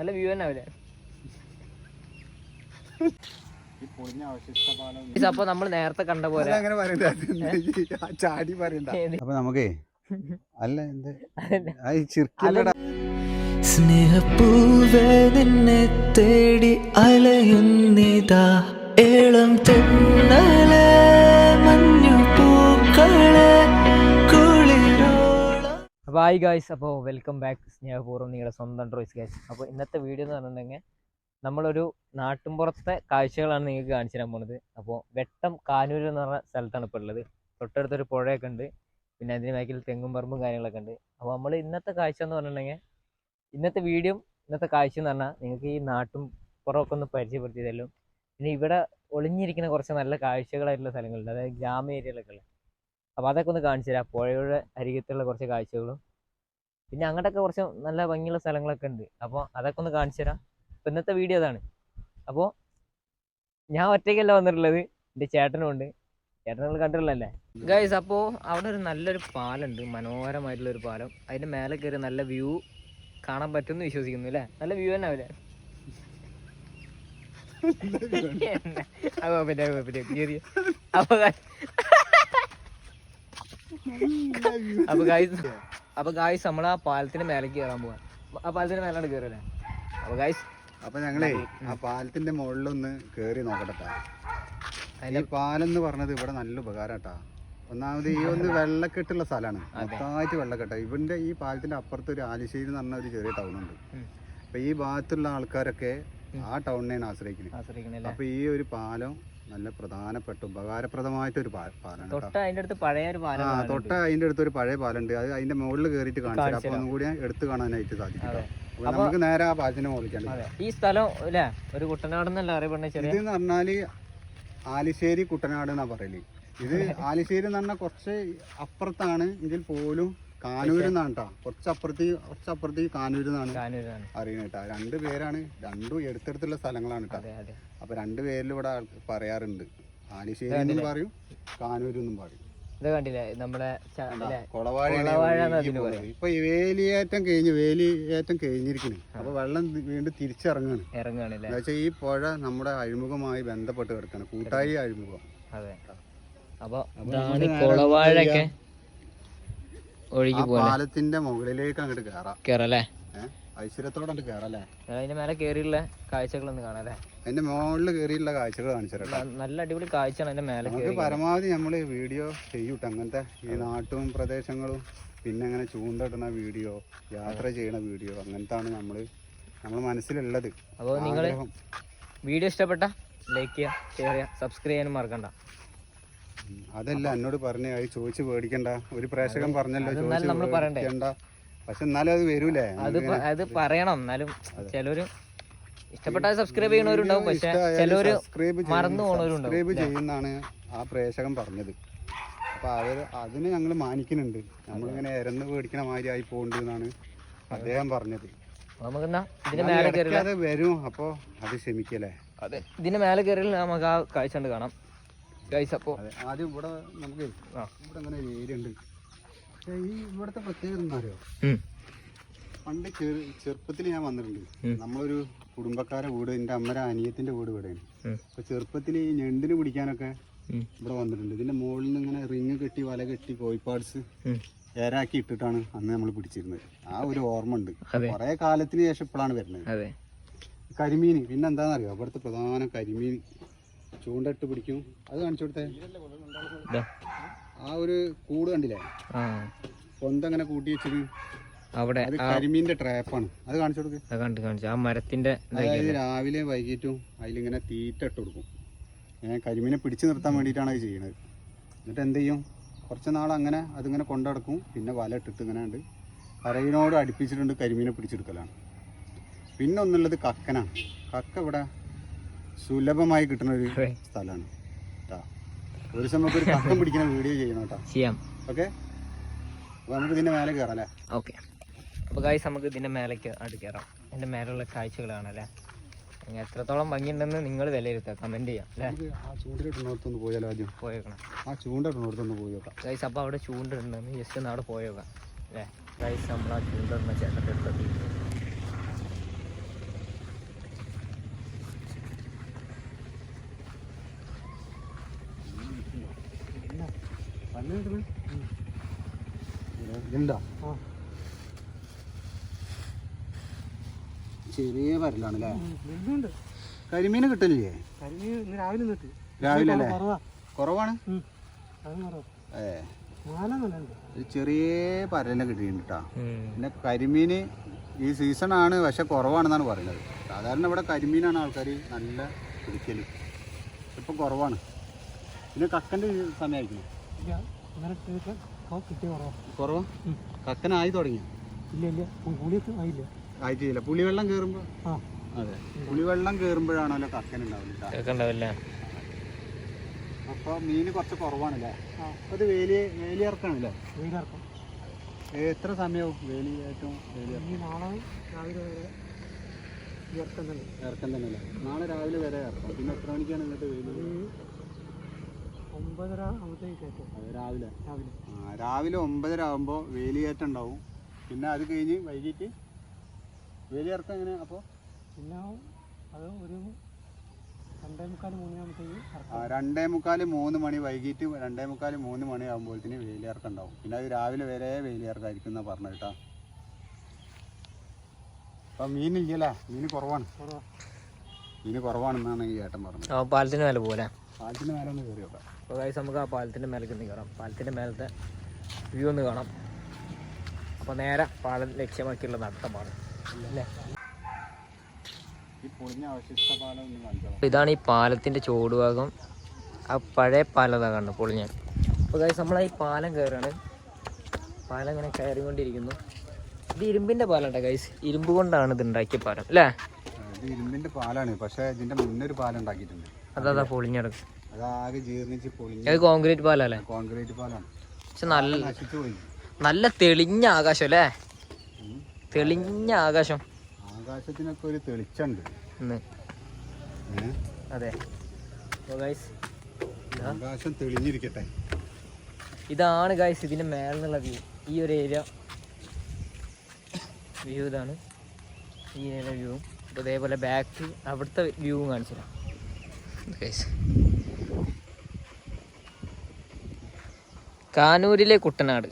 നല്ല വ്യൂ തന്നെ ഇത് അപ്പൊ നമ്മൾ നേരത്തെ കണ്ട പോലെ. അങ്ങനെ പറയണ്ട. ചാടി പറയണ്ട. ഏത്? അപ്പൊ നമുക്കേ അല്ല എന്ത്? ചിർക്കില്ലടാ സ്നേഹപ്പൂവേ നിന്നെ തേടി അലയുന്നിതാ. ഏളം തെന്നലെ. അപ്പോൾ ഹായ് ഗായ്സ് അപ്പോൾ വെൽക്കം ബാക്ക് സ്നേഹപൂർവം നിങ്ങളുടെ സ്വന്തം ഡ്രോയ്സ് ഗായ്സ് അപ്പോൾ ഇന്നത്തെ വീഡിയോ എന്ന് പറഞ്ഞിട്ടുണ്ടെങ്കിൽ നമ്മളൊരു നാട്ടിൻപുറത്തെ കാഴ്ചകളാണ് നിങ്ങൾക്ക് കാണിച്ചു തരാൻ പോണത്. അപ്പോൾ വെട്ടം കാനൂര് എന്ന് പറഞ്ഞ സ്ഥലത്താണ് ഇപ്പോൾ ഉള്ളത്. തൊട്ടടുത്തൊരു പുഴയൊക്കെ ഉണ്ട്. പിന്നെ അതിന് ബാക്കിൽ തെങ്ങും പറമ്പും കാര്യങ്ങളൊക്കെ ഉണ്ട്. അപ്പോൾ നമ്മൾ ഇന്നത്തെ കാഴ്ച എന്ന് പറഞ്ഞിട്ടുണ്ടെങ്കിൽ ഇന്നത്തെ വീഡിയോ ഇന്നത്തെ കാഴ്ച എന്ന് പറഞ്ഞാൽ നിങ്ങൾക്ക് ഈ നാട്ടും പുറമൊക്കെ ഒന്ന് പരിചയപ്പെടുത്തി തരും. പിന്നെ ഇവിടെ ഒളിഞ്ഞിരിക്കുന്ന കുറച്ച് നല്ല കാഴ്ചകളായിട്ടുള്ള സ്ഥലങ്ങളുണ്ട്. അതായത് ഗ്രാമ ഏരിയകളൊക്കെ ഉള്ളത്. അപ്പോൾ അതൊക്കെ ഒന്ന് കാണിച്ചു തരാം. പുഴയുടെ അരികത്തുള്ള കുറച്ച് കാഴ്ചകളും പിന്നെ അങ്ങോട്ടൊക്കെ കുറച്ച് നല്ല ഭംഗിയുള്ള സ്ഥലങ്ങളൊക്കെ ഉണ്ട്. അപ്പോൾ അതൊക്കെ ഒന്ന് കാണിച്ചു തരാം. അപ്പോൾ ഇന്നത്തെ വീഡിയോ അതാണ് അപ്പോൾ ഞാൻ ഒറ്റയ്ക്കല്ല വന്നിട്ടുള്ളത്. എന്റെ ചേട്ടനും ഉണ്ട് ചേട്ടൻ നിങ്ങൾ കണ്ടിട്ടുള്ളല്ലേ ഗൈസ് അപ്പോൾ അവിടെ ഒരു നല്ലൊരു പാലമുണ്ട് മനോഹരമായിട്ടുള്ള ഒരു പാലം. അതിന്റെ മേലെ കയറി നല്ല വ്യൂ കാണാൻ പറ്റുമെന്ന് വിശ്വസിക്കുന്നു അല്ലേ? നല്ല വ്യൂ തന്നെ ആവില്ലേ അപ്പൊ അപ്പൊ ഗൈസ് അപ്പോൾ അപ്പൊ ഗായ്സ് നമ്മൾ ആ പാലത്തിന്റെ മേലേക്ക് കയറാൻ പോവാ. ആ പാലത്തിന്റെ മേലാണ് കയറല്ലേ അപ്പൊ ഗായ്സ് അപ്പൊ ഞങ്ങളെ ആ പാലത്തിന്റെ മുകളിലൊന്ന് കേറി നോക്കട്ടെ ഈ പാലം എന്ന് പറഞ്ഞത് ഇവിടെ നല്ല ഉപകാരട്ടാ. ഒന്നാമത് ഈ ഒന്ന് വെള്ളക്കെട്ടുള്ള സ്ഥലമാണ് മൊത്തമായിട്ട് വെള്ളക്കെട്ട. ഇവന്റെ ഈ പാലത്തിന്റെ അപ്പുറത്ത് ഒരു ആലിശ്ശേരി എന്ന് പറഞ്ഞ ഒരു ചെറിയ ടൗൺ ഉണ്ട്. അപ്പൊ ഈ ഭാഗത്തുള്ള ആൾക്കാരൊക്കെ ആ ടൗണിനെയാണ് ആശ്രയിക്കുന്നത് അപ്പൊ ഈ ഒരു പാലം നല്ല പ്രധാനപ്പെട്ട ഉപകാരപ്രദമായിട്ട് ഒരു പാലാണ് തൊട്ട് അതിന്റെ അടുത്ത് പഴയ ഒരു പാലം ആ തൊട്ട അതിന്റെ അടുത്ത് ഒരു പഴയ പാലുണ്ട്. അത് അതിന്റെ മുകളിൽ കയറിയിട്ട് കാണിച്ചു കാണിച്ചു അപ്പൊ ഒന്നും കൂടി എടുത്ത് കാണാനായിട്ട് സാധിക്കും. നമുക്ക് നേരെ ആ പാലത്തിന്റെ മുകളിലേക്കാണ് ഈ സ്ഥലം അല്ലേ ഒരു കുട്ടനാട് എന്നല്ല അറിയപ്പെടുന്ന ചെറിയ? ഇത് എന്ന് പറഞ്ഞാൽ ആലിശ്ശേരി കുട്ടനാട് എന്നാ പറയൽ. ഇത് ആലിശ്ശേരി എന്ന് പറഞ്ഞാൽ കുറച്ച് അപ്പുറത്താണ്. ഇതിൽ പോലും കാനൂർ നിന്നാണ് കേട്ടോ. കുറച്ചപ്പുറത്തി അപ്പുറത്ത് കാനൂരിൽ നിന്നാണ് കാനൂരാണ്. അറിയുന്നത് കേട്ടോ. രണ്ട് പേരാണ്. രണ്ടും എടുത്തെടുത്തുള്ള സ്ഥലങ്ങളാണ് കേട്ടോ. അതെ അതെ. അപ്പൊ രണ്ട് പേരിൽ ഇവിടെ ആൾ പറയാറുണ്ട്. ആലിശ്ശേരി എന്നും പറയും കാനൂർ എന്നും പറയും. ഇത് കണ്ടില്ലേ? നമ്മളെ ച- അല്ലേ? കൊളവാഴയാണ് കൊളവാഴ എന്ന് അതിന് പോകുന്നത്. ഇപ്പൊ ഈ വേലിയേറ്റം കഴിഞ്ഞ് വേലിയേറ്റം കഴിഞ്ഞിരിക്കുന്നു അപ്പൊ വെള്ളം വീണ്ടും തിരിച്ചിറങ്ങാണ്. ഇറങ്ങുകയാണല്ലേ എന്ന് വെച്ചാൽ ഈ പുഴ നമ്മുടെ അഴിമുഖമായി ബന്ധപ്പെട്ട് കിടക്കാണ്. കൂട്ടായി അഴിമുഖം. അതെ. അപ്പൊ ഇതാണ് ഈ കുളവാഴൊക്കെ ഒഴുകി പോലെ പാലത്തിന്റെ മുകളിലേക്ക് അങ്ങോട്ട് കേറാം. കേറല്ലേ? ഐശ്വര്യത്തോടെ അങ്ങോട്ട് അതിന്റെ മേലെ കയറിയുള്ള കാഴ്ചകളൊന്ന് കാണാം അല്ലേ അതിന്റെ മുകളിൽ കയറിയുള്ള കാഴ്ചകൾ കാണിച്ചു നല്ല അടിപൊളി കാഴ്ചയാണ് അതിന്റെ മേലെ പരമാവധി നമ്മൾ വീഡിയോ ചെയ്യൂട്ടോ അങ്ങനത്തെ ഈ നാട്ടും പ്രദേശങ്ങളും പിന്നെ അങ്ങനെ ചൂണ്ടിടുന്ന വീഡിയോ യാത്ര ചെയ്യണ വീഡിയോ അങ്ങനത്താണ് നമ്മൾ നമ്മൾ മനസ്സിലുള്ളത്. അപ്പോൾ നിങ്ങൾ വീഡിയോ ഇഷ്ടപ്പെട്ട ലൈക്ക് ചെയ്യുക ഷെയർ ചെയ്യുക സബ്സ്ക്രൈബ് ചെയ്യാനും മറക്കണ്ട. അതല്ല എന്നോട് പറഞ്ഞേ അത് ചോദിച്ച് പേടിക്കണ്ട. ഒരു പ്രേക്ഷകൻ പറഞ്ഞല്ലോ പറയണ്ടേ? പക്ഷെ എന്നാലും അത് വരൂലേ? അത് അത് പറയണം. എന്നാലും ചിലര് ഇഷ്ടപ്പെട്ട സബ്സ്ക്രൈബ് ചെയ്യണവരുണ്ടാവും പക്ഷെ ചിലര് മറന്നു പോണവരുണ്ടാവും സബ്സ്ക്രൈബ് ചെയ്യുന്നാണ് ആ പ്രേക്ഷകൻ പറഞ്ഞത്. അപ്പൊ അവർ അതിന് ഞങ്ങൾ മാനിക്കുന്നുണ്ട്. നമ്മളിങ്ങനെ ഇരന്ന് പേടിക്കണ മാതിരി ആയി പോകുന്നുണ്ട് എന്നാണ് അദ്ദേഹം പറഞ്ഞത്. വരും. അപ്പോ അത് ക്ഷമിക്കല്ലേ? അതെ. ഇതിന്റെ മേലെ കയറി നമുക്ക് ആ കാഴ്ച കണ്ട് കാണാം. ഗൈസ് അപ്പോൾ ആദ്യം ഇവിടെ നമുക്ക്. ഇവിടെ അങ്ങനെ ഒരു ഏരിയ ഉണ്ട്. പക്ഷേ ഈ ഇവിടുത്തെ പ്രത്യേകത ഉം. പണ്ട് ചെറുപ്പത്തിൽ ഞാൻ വന്നിട്ടുണ്ട്. നമ്മളൊരു കുടുംബക്കാരെ വീട് എന്റെ അമ്മരെ അനിയത്തിന്റെ വീട് ഇവിടെയാണ്. അപ്പോൾ അപ്പൊ ചെറുപ്പത്തിൽ ഈ ഞണ്ടിന് പിടിക്കാനൊക്കെ. ഇവിടെ വന്നിട്ടുണ്ട്. ഇതിന്റെ മുകളിൽ നിന്ന് ഇങ്ങനെ റിങ് കെട്ടി വല കെട്ടി കോഴിപ്പാട്സ്. ഏരാക്കി ഇട്ടിട്ടാണ് അന്ന് നമ്മൾ പിടിച്ചിരുന്നത്. ആ ഒരു ഓർമ്മ ഉണ്ട്. കുറേ കാലത്തിന് ശേഷം ഇപ്പോഴാണ് വരുന്നത്. കരിമീൻ പിന്നെ എന്താണെന്നറിയോ അവിടുത്തെ പ്രധാന കരിമീൻ ചൂണ്ടിട്ട് പിടിക്കും. അത് കാണിച്ചു കൊടുത്തേ. ആ ഒരു കൂട് കണ്ടില്ലേ? പൊന്തങ്ങനെ കൂട്ടി വെച്ചത് അവിടെ കരിമീന്റെ ട്രാപ്പാണ് അത് കാണിച്ചു കൊടുക്ക്. കണ്ടു കാണിച്ചു. ആ മരത്തിന്റെ അതായത് രാവിലെ വൈകിട്ടും അതിലിങ്ങനെ തീറ്റ ഇട്ട് കൊടുക്കും. ഏ കരിമീനെ പിടിച്ചു നിർത്താൻ വേണ്ടിയിട്ടാണ് അത് ചെയ്യണത്. എന്നിട്ട് എന്ത് ചെയ്യും? കുറച്ച് നാൾ അങ്ങനെ അതിങ്ങനെ കൊണ്ടടക്കും. പിന്നെ വല ഇട്ടിട്ട് ഇങ്ങനെ ഉണ്ട് കരയിനോട് അടുപ്പിച്ചിട്ടുണ്ട് കരിമീനെ പിടിച്ചെടുക്കലാണ്. പിന്നെ ഒന്നുള്ളത് കക്കനാണ്. കക്ക ഇവിടെ സുലഭമായി കിട്ടുന്ന ഒരു സ്ഥലമാണ്. ഒരു നമുക്ക് ഒരു കഷ്ടം പിടിക്കുന്ന വീഡിയോ ചെയ്യണം കേട്ടോ ചെയ്യാം. ഓക്കെ? അപ്പോൾ നമുക്ക് ഇതിന്റെ മേലെ കയറാം അല്ലേ? ഓക്കെ. അപ്പോൾ ഗായ്സ് നമുക്ക് ഇതിന്റെ മേലേക്ക് അടുത്ത് കയറാം എന്റെ മേലുള്ള കാഴ്ചകളാണ് അല്ലെ? അല്ലേ എത്രത്തോളം ഭംഗിയുണ്ടെന്ന് നിങ്ങൾ വിലയിരുത്തുക. കമന്റ് ചെയ്യാം അല്ലേ? ആ ചൂണ്ടിലിട്ടുന്നിടത്തൊന്ന് പോയാലോ ആദ്യം? പോയേക്കണം. ആ ഗൈസ് അപ്പോൾ അവിടെ ചൂണ്ടിടുണ്ടെന്ന് ജസ്റ്റ് ഒന്ന് അവിടെ പോയേക്കാം അല്ലേ? ഗൈസ് നമ്മൾ ആ ചൂണ്ടിടുന്ന ചേട്ടന്റെ അടുത്തെത്തി ഇതുണ്ടോ ചെറിയ പരലാണ് അല്ലേ കരിമീന് കരിമീൻ കിട്ടലില്ലേ ഇന്ന് രാവിലെ രാവിലെ അല്ലേ? കുറവാണ്? ഏ. ഒരു ചെറിയ പരലിനെ കിട്ടിയിട്ടുണ്ട് കേട്ടോ പിന്നെ കരിമീൻ ഈ സീസൺ ആണ് പക്ഷെ കുറവാണെന്നാണ് പറയുന്നത്. സാധാരണ ഇവിടെ കരിമീനാണ് ആൾക്കാർ നല്ല പിടിക്കൽ ഇപ്പം കുറവാണ്. പിന്നെ കക്കന്റെ സമയമായിരിക്കണം കുറവാ? കക്കനായി തുടങ്ങി. ഇല്ല ഇല്ല. പുളിയൊക്കെ ആയില്ല? ആയിട്ടില്ല. പുളിവെള്ളം കയറുമ്പോൾ ആ. അതെ. പുളിവെള്ളം കയറുമ്പോഴാണല്ലോ കക്കൻ ഉണ്ടാവില്ല അപ്പോൾ മീൻ കുറച്ച് കുറവാണല്ലേ? അത് വേലി വേലി ഇറക്കാണല്ലേ എത്ര സമയവും വേലി ഏറ്റവും വേലി നാളെ രാവിലെ വരെ ഇറക്കം തന്നെ. ഇറക്കം തന്നെ അല്ലേ നാളെ രാവിലെ വരെ ഇറക്കാം. പിന്നെ എത്ര മണിക്കാണ് ഇങ്ങോട്ട് വേലി? ഒമ്പതര ആകുമ്പോഴത്തേക്ക് രാവിലെ. രാവിലെ. ആ, രാവിലെ ഒമ്പതര ആകുമ്പോൾ വേലിയേറ്റം ഉണ്ടാവും പിന്നെ അത് കഴിഞ്ഞ് വൈകിട്ട് വേലി ഇറക്കം എങ്ങനെ അപ്പോൾ പിന്നെ അത് ഒരു രണ്ടേ മുക്കാൽ മൂന്നാകുമ്പോഴത്തേക്ക് ഇറക്കാം രണ്ടേ മുക്കാൽ മൂന്ന് മണി വൈകിട്ട് രണ്ടേ മുക്കാൽ മൂന്ന് മണി ആകുമ്പോഴത്തേന് വേലി ഇറക്കം ഉണ്ടാവും പിന്നെ അത് രാവിലെ വരെ വേലി ഇറക്കായിരിക്കും എന്നാണ് പറഞ്ഞത് കേട്ടോ. അപ്പം മീനില്ലല്ലേ മീൻ കുറവാണ്. കുറവാ. മീൻ കുറവാണെന്നാണ് ഈ ഏട്ടൻ പറഞ്ഞത്. ആ പാലത്തിന് മേലെ പോലെ പാലത്തിന് മേലെ ഒന്ന് കയറി നോക്കാം. അപ്പോൾ ഗൈസ് നമുക്ക് ആ പാലത്തിന്റെ മേലേക്ക് ഒന്ന് കയറാം പാലത്തിന്റെ മേലത്തെ വ്യൂ ഒന്ന് കാണാം. അപ്പോൾ നേരെ പാലം ലക്ഷ്യമാക്കിയുള്ള നടത്തമാണ് അല്ലേ? ഇതാണ് ഈ പാലത്തിന്റെ ചോടുഭാഗം ആ പഴയ പാലം കണ്ടു പൊളിഞ്ഞ. അപ്പോൾ ഗൈസ് നമ്മളാ ഈ പാലം കയറുകയാണ്. പാലം ഇങ്ങനെ കയറിക്കൊണ്ടിരിക്കുന്നു. ഇത് ഇരുമ്പിന്റെ പാലം ഗൈസ് ഇരുമ്പ് കൊണ്ടാണ് ഇത് ഉണ്ടാക്കിയ പാലം അല്ലേ? ഇരുമ്പിന്റെ പാലാണ്. പക്ഷേ ഇതിന്റെ മുന്നൊരു ഒരു പാലം ഉണ്ടാക്കിയിട്ടുണ്ട്. അതാ പൊളിഞ്ഞെടുക്കും അതാകെ ജീർണിച്ച് പൊളിഞ്ഞ അത് കോൺക്രീറ്റ് പാലല്ലേ? കോൺക്രീറ്റ് പാലാണ്. പക്ഷെ നല്ല നശിച്ചു പോയി. നല്ല തെളിഞ്ഞ ആകാശം അല്ലേ? തെളിഞ്ഞ ആകാശം. ആകാശത്തിനൊക്കെ ഒരു തെളിച്ചുണ്ട് ഇന്ന്? അതെ. അപ്പോൾ ഗൈസ് ആകാശം തെളിഞ്ഞിരിക്കട്ടെ. ഇതാണ് ഗൈസ് ഇതിന്റെ മേലെ നിന്നുള്ള വ്യൂ ഈ ഒരു ഏരിയ വ്യൂ ഇതാണ്. ഈ ഏരിയ വ്യൂ അപ്പോൾ ഇതേപോലെ ബാക്ക് അവിടുത്തെ വ്യൂവും കാണിച്ചു തരാം ഗൈസ് കാനൂരിലെ കുട്ടനാട്.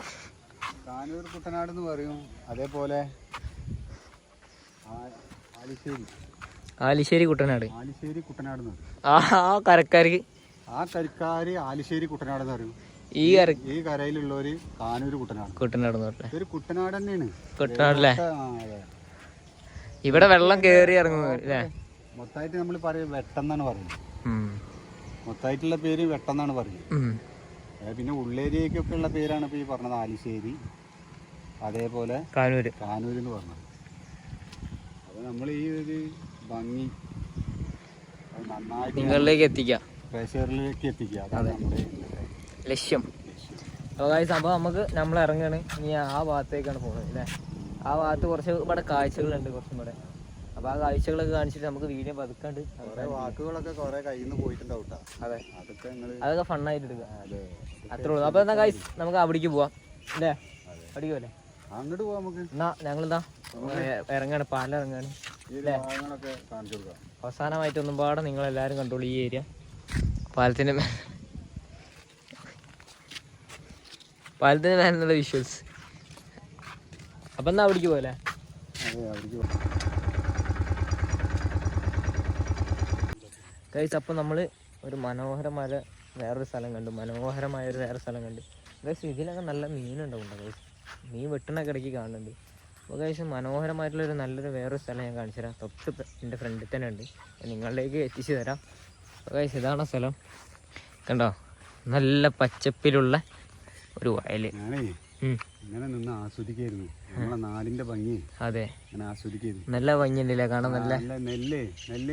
കാനൂർ കുട്ടനാട് എന്ന് പറയും. അതേപോലെ ആലിശ്ശേരി. ആലിശ്ശേരി കുട്ടനാട്. ആലിശ്ശേരി കുട്ടനാട് ആ കരക്കാരി. കരക്കാർക്ക് ആ കരിക്കാര് ആലിശ്ശേരി കുട്ടനാട് എന്ന് പറയും. ഈ കര ഈ കരയിലുള്ളവര് കാനൂർ കുട്ടനാട്. കുട്ടനാട് എന്ന് ഇതൊരു കുട്ടനാട് തന്നെയാണ്. കുട്ടനാടല്ലേ. ഇവിടെ വെള്ളം കേറി ഇറങ്ങുന്നു അല്ലേ? മൊത്തമായിട്ട് നമ്മൾ പറയും വെട്ടെന്നാണ് പറയുന്നത്. മൊത്തമായിട്ടുള്ള പേര് വെട്ടെന്നാണ് പറയുന്നത്. പിന്നെ ഉള്ളേരിയക്കൊക്കെ ഉള്ള പേരാണ് ഇപ്പോൾ ഈ പറഞ്ഞത് ആലിശ്ശേരി. അതേപോലെ കാനൂര്. കാനൂര് എന്ന് പറഞ്ഞത്. അപ്പോൾ നമ്മൾ ഈ ഒരു ഭംഗി നന്നായിട്ട് നിങ്ങളിലേക്ക് എത്തിക്കാം. പ്രേക്ഷകരിലേക്ക് എത്തിക്കുക അതാണ് നമ്മുടെ ലക്ഷ്യം. അപ്പോൾ സംഭവം നമുക്ക് നമ്മൾ ഇറങ്ങുകയാണ് ഇനി ആ ഭാഗത്തേക്കാണ് പോകുന്നത് അല്ലേ? ആ ഭാഗത്ത് കുറച്ച് ഇവിടെ കാഴ്ചകളുണ്ട് കുറച്ചും ഇവിടെ അപ്പോൾ ആ കാഴ്ചകളൊക്കെ കാണിച്ചിട്ട് നമുക്ക് വീഡിയോ പതുക്കാണ്ട് കുറേ വാക്കുകളൊക്കെ കുറേ കയ്യിൽ നിന്ന് പോയിട്ടുണ്ടാവും ട്ടോ. അതെ. അതൊക്കെ നിങ്ങൾ അതൊക്കെ ഫണ്ണായിട്ട് എടുക്കുക അതെ. അത്രേ ഉള്ളൂ. അപ്പോൾ എന്നാ കാഴ്ച നമുക്ക് അവിടേക്ക് പോവാം. അല്ലേ? അവിടേക്ക് പോലെ അങ്ങോട്ട് പോവാം നമുക്ക്. എന്നാ ഞങ്ങളെന്താ ഇറങ്ങാണ്. പാലിറങ്ങാണ് അവസാനമായിട്ട് ഒന്നും പാടെ എല്ലാരും കണ്ടോളൂ ഈ ഏരിയ. പാലത്തിന്റെ മേ പാലത്തിന്റെ മേലുള്ള വിഷ്വൽസ് അപ്പം എന്നാ അവിടേക്ക് പോലെ അവിടേക്ക് ഗൈസ് അപ്പോൾ നമ്മൾ ഒരു മനോഹരമായ വേറൊരു സ്ഥലം കണ്ടു. മനോഹരമായ ഒരു വേറെ സ്ഥലം കണ്ടു. ഗൈസ് ഇതിലൊക്കെ നല്ല മീനുണ്ടാവും ഗൈസ് മീൻ വെട്ടണൊക്കെ ഇടയ്ക്ക് കാണുന്നുണ്ട്. അപ്പോൾ ഗൈസ് മനോഹരമായിട്ടുള്ളൊരു നല്ലൊരു വേറൊരു സ്ഥലം ഞാൻ കാണിച്ചു തരാം. തൊട്ട് എന്റെ ഫ്രണ്ടിൽ തന്നെ ഉണ്ട്. നിങ്ങളിലേക്ക് എത്തിച്ചു തരാം. അപ്പോൾ ഗൈസ് ഇതാണ് സ്ഥലം. കണ്ടോ? നല്ല പച്ചപ്പിലുള്ള ഒരു വയൽ ഇങ്ങനെ നിന്ന് ആസ്വദിക്കായിരുന്നു. നമ്മളെ നാടിന്റെ ഭംഗി അതെ. ഇങ്ങനെ ആസ്വദിക്കായിരുന്നു നല്ല ഭംഗിയുണ്ടല്ലേ? കാണാൻ നല്ല നല്ല നെല്ല്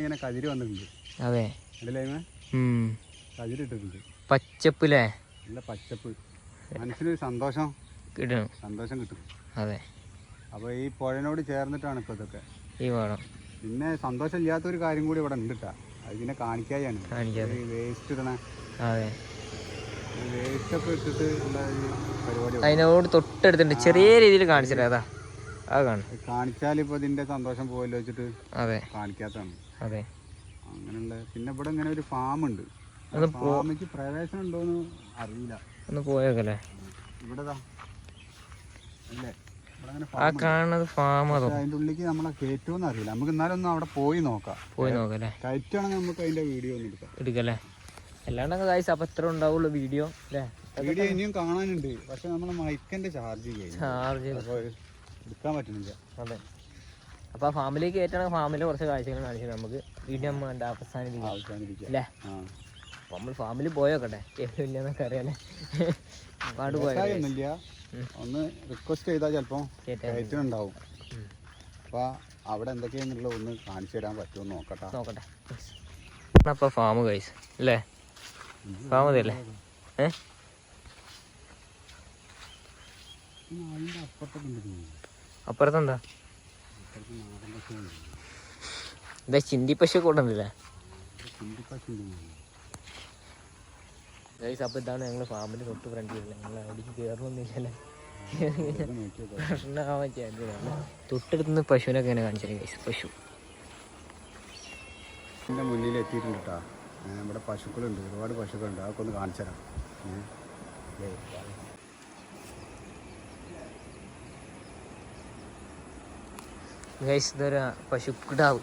ഇങ്ങനെ കതിര് വന്നിട്ടുണ്ട്. അതെ. കതിരിട്ടിട്ടുണ്ട് പച്ചപ്പില്ലേ നല്ല പച്ചപ്പ്. മനസ്സിനൊരു സന്തോഷം. കിട്ടും. സന്തോഷം കിട്ടും. അതെ. അപ്പോൾ ഈ പുഴനോട് ചേർന്നിട്ടാണ് ഇപ്പോൾ ഇതൊക്കെ. ഈ വേണം. പിന്നെ സന്തോഷം ഇല്ലാത്തൊരു കാര്യം കൂടി ഇവിടെ ഉണ്ട് കേട്ടോ അതിനെ കാണിക്കാതെയാണ്. വേസ്റ്റ് ഇടണേ അതെ. അതിനോട് തൊട്ടടുത്തുണ്ട്. ചെറിയ രീതിയിൽ കാണിച്ചിട്ട് അതാ. അത് കാണും. കാണിച്ചാൽ ഇപ്പൊ ഇതിന്റെ സന്തോഷം പോയല്ലോ വെച്ചിട്ട് അതെ. കാണിക്കാത്തതാണ്. അതെ. അങ്ങനെയുള്ള പിന്നെ ഇവിടെ ഇങ്ങനെ ഒരു ഫാം ഉണ്ട് ഫാമിക്ക് പ്രവേശനം ഉണ്ടോന്ന് അറിയില്ല. ഒന്ന് പോയേക്കല്ലേ? ഇവിടെ അല്ലേ? ആ കാണുന്നത് ഫാം അതോ? അതിന്റെ ഉള്ളിലേക്ക് നമ്മളെ കയറ്റുമെന്ന് അറിയില്ല. നമുക്ക് എന്നാലും ഒന്ന് അവിടെ പോയി നോക്കാം. പോയി നോക്കാം കയറ്റുവാണെങ്കിൽ നമുക്ക് അതിന്റെ വീഡിയോ ഒന്ന് എടുക്കാം. എടുക്കല്ലേ അല്ലാണ്ട് ഗൈസ് അപ്പം എത്ര ഉണ്ടാവുള്ളൂ വീഡിയോ അല്ലേ വീഡിയോ ഇനിയും കാണാനുണ്ട്. പക്ഷെ നമ്മൾ മൈക്കിന്റെ ചാർജ് ചാർജ് എടുക്കാൻ പറ്റുന്നില്ല. അതെ. അപ്പോൾ ആ ഫാമിലേക്ക് ഫാമിലി ഫാമിലെ കുറച്ച് കാഴ്ചകൾ കാണിച്ചു നമുക്ക് വീഡിയോ നമ്മൾ കണ്ട അവസാനിപ്പിക്കാം. അവസാനിപ്പിക്കാം. അല്ലേ അപ്പോൾ നമ്മൾ ഫാമിലി പോയോക്കട്ടെ. കേട്ടില്ലെന്നൊക്കെ അറിയാലേ. പാട് പോയോ ഒന്നുമില്ല ഒന്ന് റിക്വസ്റ്റ് ചെയ്താൽ ചിലപ്പോൾ കേട്ടാ ഉണ്ടാവും. അപ്പോൾ അവിടെ എന്തൊക്കെയാണെന്നുള്ള ഒന്ന് കാണിച്ചു തരാൻ പറ്റുമോ നോക്കട്ടെ. നോക്കട്ടെ. അപ്പോൾ ഫാം ഗൈസ് അല്ലേ ഉണ്ട് തോന്നുന്നു. അപ്പുറത്തെന്താ. എന്താ ചിന്തി പശു കൂടുന്നില്ലേ അപ്പോൾ ഇതാണ് ഞങ്ങൾ ഫാമിന്റെ തൊട്ട് ഫ്രണ്ടിൽ ഞങ്ങൾ അവിടേക്ക് കയറണമെന്നില്ലല്ലേ തൊട്ടടുത്തുനിന്ന് പശുവിനൊക്കെ ഇങ്ങനെ കാണിച്ചത് ഗൈസ് പശു. മുന്നിൽ എത്തിയിട്ടുണ്ട് കേട്ടോ ഇവിടെ പശുക്കളുണ്ട് ഒരുപാട് പശുക്കളുണ്ട്. അതൊക്കെ ഒന്ന് കാണിച്ചു തരാം. ഗൈസ് ഇതൊരു പശുക്കിടാവ്.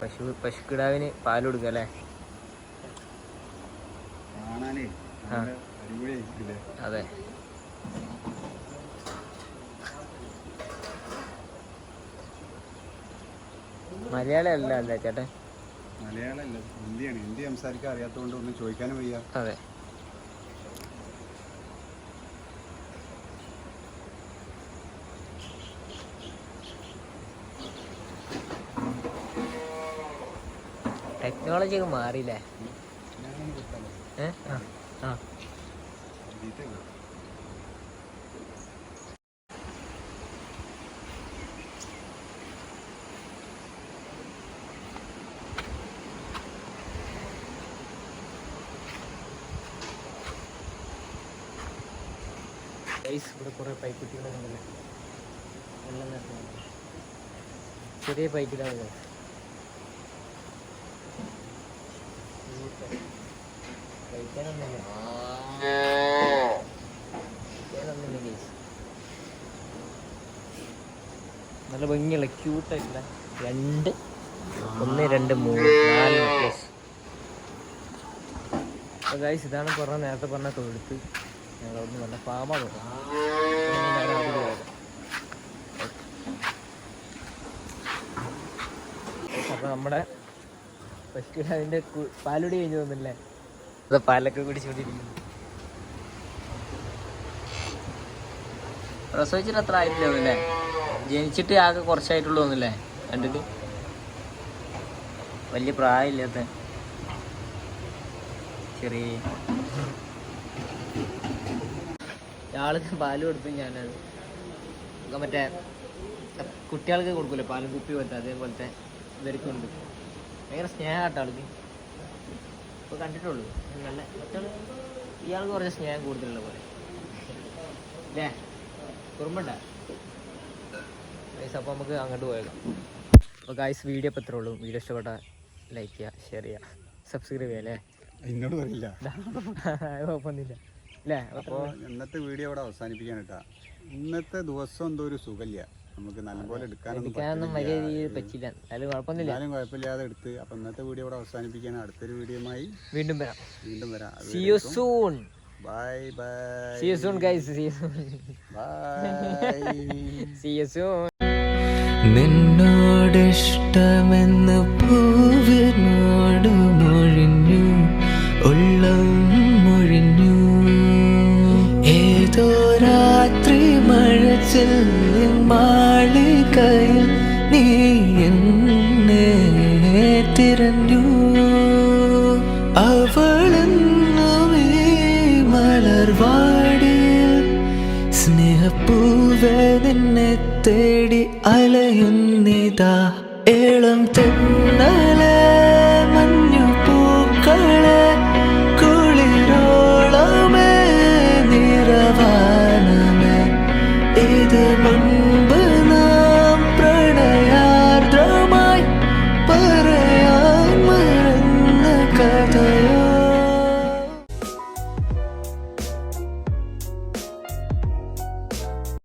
പശു പശുക്കിടാവിന് പാൽ കൊടുക്കുക അല്ലേ? അതെ. മലയാളം അല്ല അല്ലേ ചേട്ടൻ മലയാളമല്ല ഹിന്ദിയാണ്. ഹിന്ദി സംസാരിക്കാൻ അറിയാത്തതുകൊണ്ട് ഒന്നും ചോദിക്കാനും വയ്യ. അതെ. ടെക്നോളജി ഒക്കെ മാറിയില്ലേ? ഏഹ് ഏ? ആ ആ. ഗൈസ് ഇവിടെ കുറേ പൈക്കുട്ടികളൊക്കെ ഉണ്ടല്ലേ വെള്ളം നിറഞ്ഞ ചെറിയ പൈക്കിലാണ് guys. കഴിക്കാനൊന്നുമില്ല കഴിക്കാനൊന്നുമില്ല ഗൈസ് നല്ല ഭംഗിയുള്ള ക്യൂട്ടായിട്ടുള്ള രണ്ട്. ഒന്ന് രണ്ട് മൂന്ന് നാല് നെക്ലേസ് അപ്പോൾ ഗൈസ് ഇതാണ് പറഞ്ഞ നേരത്തെ പറഞ്ഞ തൊഴുത്ത്. ഞങ്ങൾ അവിടുന്ന് നല്ല അപ്പൊ അപ്പോൾ നമ്മുടെ അതിന്റെ പാലുടി കഴിഞ്ഞു തോന്നില്ലേ അത് പാലൊക്കെ കുടിച്ചുകൊണ്ടിരിക്കുന്നു. പ്രസവിച്ചിട്ട് അത്ര ആയിട്ടില്ല അല്ലേ? ജനിച്ചിട്ട് ആകെ കുറച്ചായിട്ടുള്ളൂ തോന്നില്ലേ കണ്ടിട്ട്? വലിയ പ്രായമില്ലാത്ത ചെറിയ ആൾക്ക് പാൽ കൊടുത്തു ഞാനത് മറ്റേ കുട്ടികൾക്ക് കൊടുക്കൂലേ പാലും കുപ്പി പോലത്തെ അതേപോലത്തെ ഇവർക്കുണ്ട് ഭയങ്കര സ്നേഹമാട്ടോ ആൾക്ക്. ഇപ്പോൾ കണ്ടിട്ടുള്ളൂ. നല്ല മറ്റാൾ ഇയാൾക്ക് കുറച്ച് സ്നേഹം കൂടുതലുള്ള പോലെ. അല്ലേ കുറുമ്പണ്ട? ഗൈസ് അപ്പോൾ നമുക്ക് അങ്ങോട്ട് പോയേക്കാം. അപ്പോൾ ഗൈസ് വീഡിയോ ഇപ്പോൾ ഇത്രേ ഉള്ളൂ. വീഡിയോ ഇഷ്ടപ്പെട്ട ലൈക്ക് ചെയ്യുക ഷെയർ ചെയ്യുക സബ്സ്ക്രൈബ് ചെയ്യുക അല്ലേ? എന്നോട് പറയില്ല. കുഴപ്പമൊന്നുമില്ല അല്ലേ അപ്പോൾ ഇന്നത്തെ വീഡിയോ ഇവിടെ അവസാനിപ്പിക്കാൻ കേട്ടാ ഇന്നത്തെ ദിവസം എന്തോ ഒരു സുഖമില്ല നമുക്ക് നല്ലപോലെ എടുക്കാനൊന്നും പറ്റില്ല എന്നാലും കുഴപ്പമില്ലാതെ എടുത്ത് അപ്പൊ ഇന്നത്തെ വീഡിയോ ഇവിടെ അവസാനിപ്പിക്കാൻ അടുത്തൊരു വീഡിയോമായി വീണ്ടും വരാം. വീണ്ടും വരാം. Bye bye. Soon bye bye guys. See soon soon. Bye. See you bye see you soon നിന്നോടിഷ്ടമെന്ന് പൂവിനോട് തേടി അലയുന്നിതാ ഏളം തെന്നലേ.